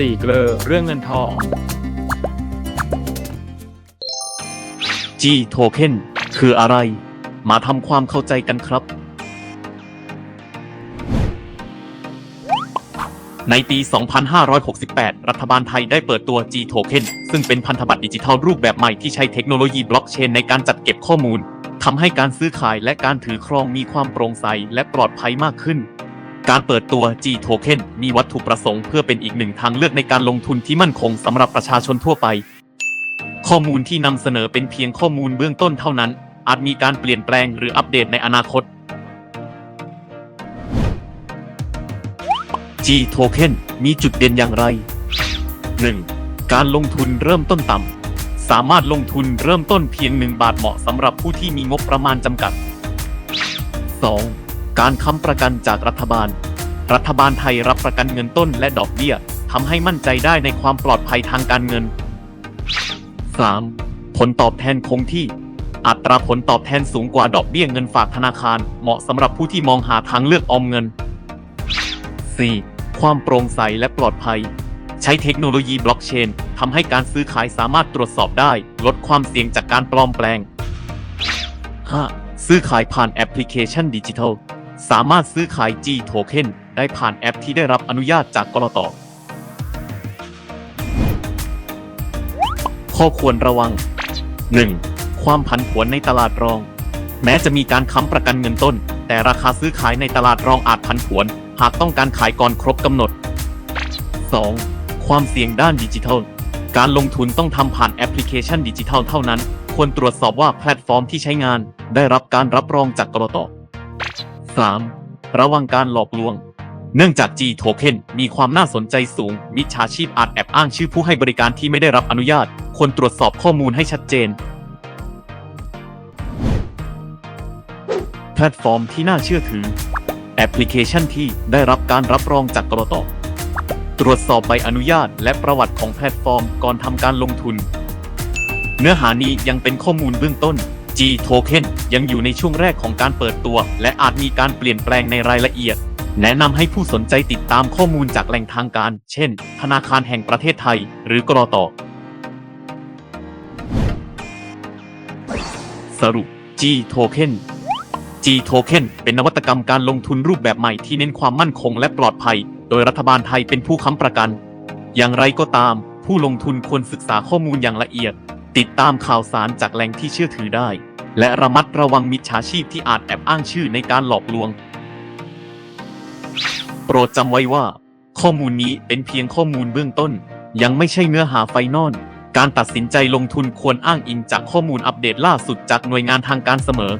สี่เกลอเรื่องเงินทอง G Token คืออะไร มาทำความเข้าใจกันครับ ในปี 2568 รัฐบาลไทยได้เปิดตัว G Token ซึ่งเป็นพันธบัตรดิจิทัลรูปแบบใหม่ที่ใช้เทคโนโลยีบล็อกเชนในการจัดเก็บข้อมูลทำให้การซื้อขายและการถือครองมีความโปร่งใสและปลอดภัยมากขึ้น การเปิดตัว G Token มีวัตถุประสงค์เพื่อเป็นอีกหนึ่งทางเลือกในการลงทุนที่มั่นคงสำหรับประชาชนทั่วไป ข้อมูลที่นำเสนอเป็นเพียงข้อมูลเบื้องต้นเท่านั้น อาจมีการเปลี่ยนแปลงหรืออัปเดตในอนาคต G Token มีจุดเด่นอย่างไร 1. การลงทุนเริ่มต้นต่ำ สามารถลงทุนเริ่มต้นเพียง 1 บาทเหมาะสำหรับผู้ที่มีงบประมาณจำกัด 2. การค้ำประกันจากรัฐบาล รัฐบาลไทยรับประกันเงินต้นและดอกเบี้ยทำให้มั่นใจได้ในความปลอดภัยทางการเงิน 3. ผลตอบแทนคงที่ อัตราผลตอบแทนสูงกว่าดอกเบี้ยเงินฝากธนาคาร เหมาะสำหรับผู้ที่มองหาทางเลือกออมเงิน 4. ความโปร่งใสและปลอดภัย ใช้เทคโนโลยีบล็อกเชนทำให้การซื้อขายสามารถตรวจสอบได้ ลดความเสี่ยงจากการปลอมแปลง 5. ซื้อขายผ่านแอปพลิเคชันดิจิทัล สามารถซื้อขาย G Token ได้ผ่านแอปที่ได้รับอนุญาตจากกรตข้อควรระวัง 1. ความผันผวนในตลาดรอง แม้จะมีการค้ำประกันเงินต้น แต่ราคาซื้อขายในตลาดรองอาจผันผวน หากต้องการขายก่อนครบกำหนด 2. ความเสี่ยงด้านดิจิทัล การลงทุนต้องทำผ่านแอปพลิเคชันดิจิทัลเท่านั้น ควรตรวจสอบว่าแพลตฟอร์มที่ใช้งาน ได้รับการรับรองจากกรต 3. ระวังการหลอกลวง เนื่องจาก G Token มีความน่าสนใจสูง มิจฉาชีพอาจแอบอ้างชื่อผู้ให้บริการที่ไม่ได้รับอนุญาต ควรตรวจสอบข้อมูลให้ชัดเจน แพลตฟอร์มที่น่าเชื่อถือ แอปพลิเคชันที่ได้รับการรับรองจากกรตตรวจสอบใบอนุญาต และประวัติของแพลตฟอร์มก่อนทำการลงทุน เนื้อหานี้ยังเป็นข้อมูลเบื้องต้น G Token ยังอยู่ในช่วงแรกของการเปิดตัว และอาจมีการเปลี่ยนแปลงในรายละเอียด แนะนำให้ผู้สนใจติดตามข้อมูลจากแหล่งทางการ เช่น ธนาคารแห่งประเทศไทย หรือกรอตสรุป G Token G Token เป็นนวัตกรรมการลงทุนรูปแบบใหม่ที่เน้นความมั่นคงและปลอดภัย โดยรัฐบาลไทยเป็นผู้ค้ำประกัน อย่างไรก็ตาม ผู้ลงทุนควรศึกษาข้อมูลอย่างละเอียด ติดตามข่าวสารจากแหล่งที่เชื่อถือได้ และระมัดระวังมิจฉาชีพที่อาจแอบอ้างชื่อในการหลอกลวง โปรดจำไว้ว่า ข้อมูลนี้เป็นเพียงข้อมูลเบื้องต้น ยังไม่ใช่เนื้อหาไฟนอลการตัดสินใจลงทุนควรอ้างอิงจากข้อมูลอัปเดตล่าสุดจากหน่วยงานทางการเสมอ